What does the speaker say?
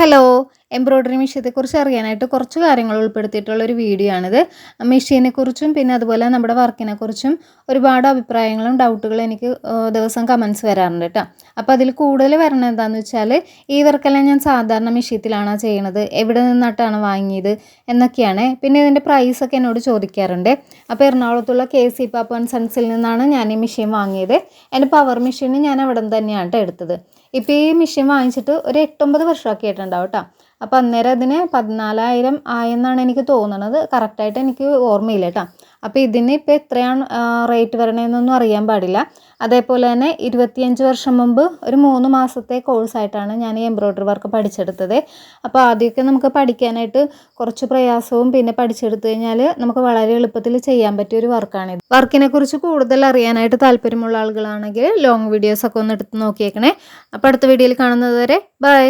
Hello embroidery മെഷീനെക്കുറിച്ച് അറിയാനായിട്ട് കുറച്ച് കാര്യങ്ങൾ ഉൾപ്പെടുത്തിയിട്ടുള്ള ഒരു വീഡിയോ ആണിത്. മെഷീനെക്കുറിച്ചും പിന്നെ അതുപോലെ നമ്മുടെ വർക്കിനെക്കുറിച്ചും ഒരുപാട് അഭിപ്രായങ്ങളും ഡൗട്ടുകളും എനിക്ക് ദിവസം കമൻസ് വരാറുണ്ട് കേട്ടോ. അപ്പോൾ അതിൽ കൂടുതൽ വരണം എന്താണെന്ന് വെച്ചാൽ ഈ വർക്കെല്ലാം ഞാൻ സാധാരണ മെഷീത്തിലാണോ ചെയ്യണത് എവിടെ നിന്നിട്ടാണ് വാങ്ങിയത് എന്നൊക്കെയാണ്. പിന്നെ ഇതിന്റെ പ്രൈസൊക്കെ എന്നോട് ചോദിക്കാറുണ്ട്. അപ്പോൾ എറണാകുളത്തുള്ള കെ സി പാപ്പ സൺസിൽ നിന്നാണ് ഞാൻ ഈ മെഷീൻ വാങ്ങിയത്. എന്റെ പവർ മെഷീൻ ഞാൻ അവിടെ നിന്ന് തന്നെയാണ് എടുത്തത്. ഇപ്പോൾ ഈ മെഷീൻ വാങ്ങിച്ചിട്ട് ഒരു എട്ടൊമ്പത് വർഷമൊക്കെ ആയിട്ടുണ്ടാവും കേട്ടോ അപ്പോൾ അന്നേരം അതിന് പതിനാലായിരം ആയെന്നാണ് എനിക്ക് തോന്നുന്നത് കറക്റ്റായിട്ട് എനിക്ക് ഓർമ്മയില്ല കേട്ടോ അപ്പോൾ ഇതിന് ഇപ്പോൾ എത്രയാണ് റേറ്റ് വരണതെന്നൊന്നും അറിയാൻ പാടില്ല. അതേപോലെ തന്നെ ഇരുപത്തിയഞ്ച് വർഷം മുമ്പ് ഒരു മൂന്ന് മാസത്തെ കോഴ്സായിട്ടാണ് ഞാൻ ഈ എംബ്രോയ്ഡറി വർക്ക് പഠിച്ചെടുത്തത്. അപ്പോൾ ആദ്യമൊക്കെ നമുക്ക് പഠിക്കാനായിട്ട് കുറച്ച് പ്രയാസവും പിന്നെ പഠിച്ചെടുത്തു കഴിഞ്ഞാൽ നമുക്ക് വളരെ എളുപ്പത്തിൽ ചെയ്യാൻ പറ്റിയ ഒരു വർക്കാണിത് വർക്കിനെ കുറിച്ച് കൂടുതൽ അറിയാനായിട്ട് താല്പര്യമുള്ള ആളുകളാണെങ്കിൽ ലോങ് വീഡിയോസൊക്കെ ഒന്ന് എടുത്ത് നോക്കിയേക്കണേ. അപ്പോൾ അടുത്ത വീഡിയോയിൽ കാണുന്നത് വരെ ബൈ